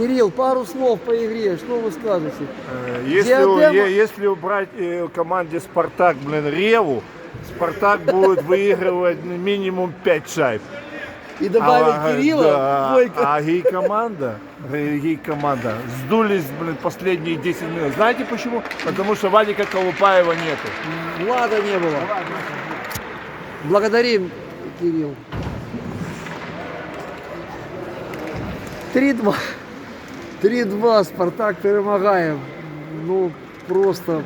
Кирилл, пару слов по игре, что вы скажете? Э, Если, Диадема- если убрать э, команде Спартак, блин, Реву, Спартак будет выигрывать ну, минимум 5 шайб. И добавить А, Кирилла, да, а гей команда, гей команда сдулись, блин, последние 10 минут. Знаете почему? Потому что Вадика Колупаева нету. Влада не было. Благодарим, Кирилл. 3-2. 3-2, Спартак перемагаем. Ну, просто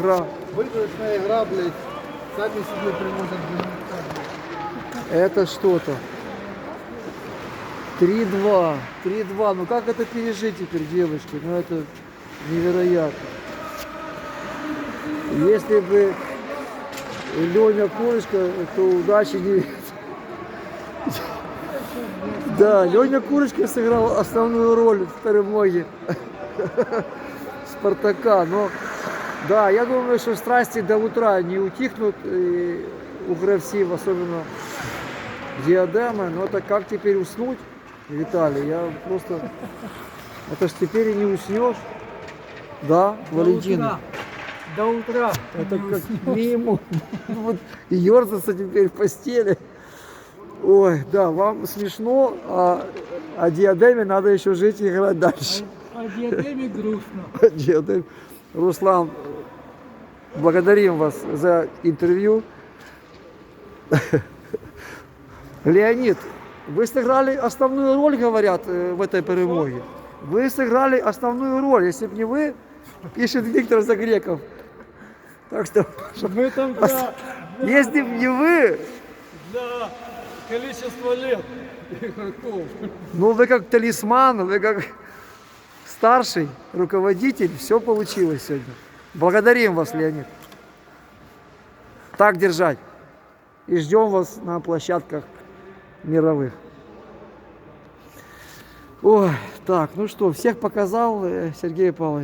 гра. Выигрышная игра, блядь. Сами себе результат. Это что-то. 3-2. 3-2. Ну как это пережить теперь, девочки? Ну это невероятно. Если бы Леня Курочка, то удачи не Да, Леня Курочка сыграл основную роль в перемоге Спартака. Но да, я думаю, что страсти до утра не утихнут и у гравців, особенно диадемы. Но это как теперь уснуть, Виталий? Я просто... Это ж теперь и не уснешь. Да, Валентина? До утра. Это как минимум. Вот и ерзаться теперь в постели. Ой, да, вам смешно, а о диадеме надо еще жить и играть дальше. О диадеме грустно. Диадем. Руслан, благодарим вас за интервью. Леонид, вы сыграли основную роль, говорят, э, в этой перемоге. Вы сыграли основную роль. Если бы не вы, пишет Виктор Загреков. Так что, Мы там для, если бы не вы, для количества лет игроков. ну вы как талисман, вы как старший руководитель, все получилось сегодня. Благодарим вас, Леонид. Так держать. И ждем вас на площадках мировых. Ой, так, ну что, всех показал э, Сергей Павлович.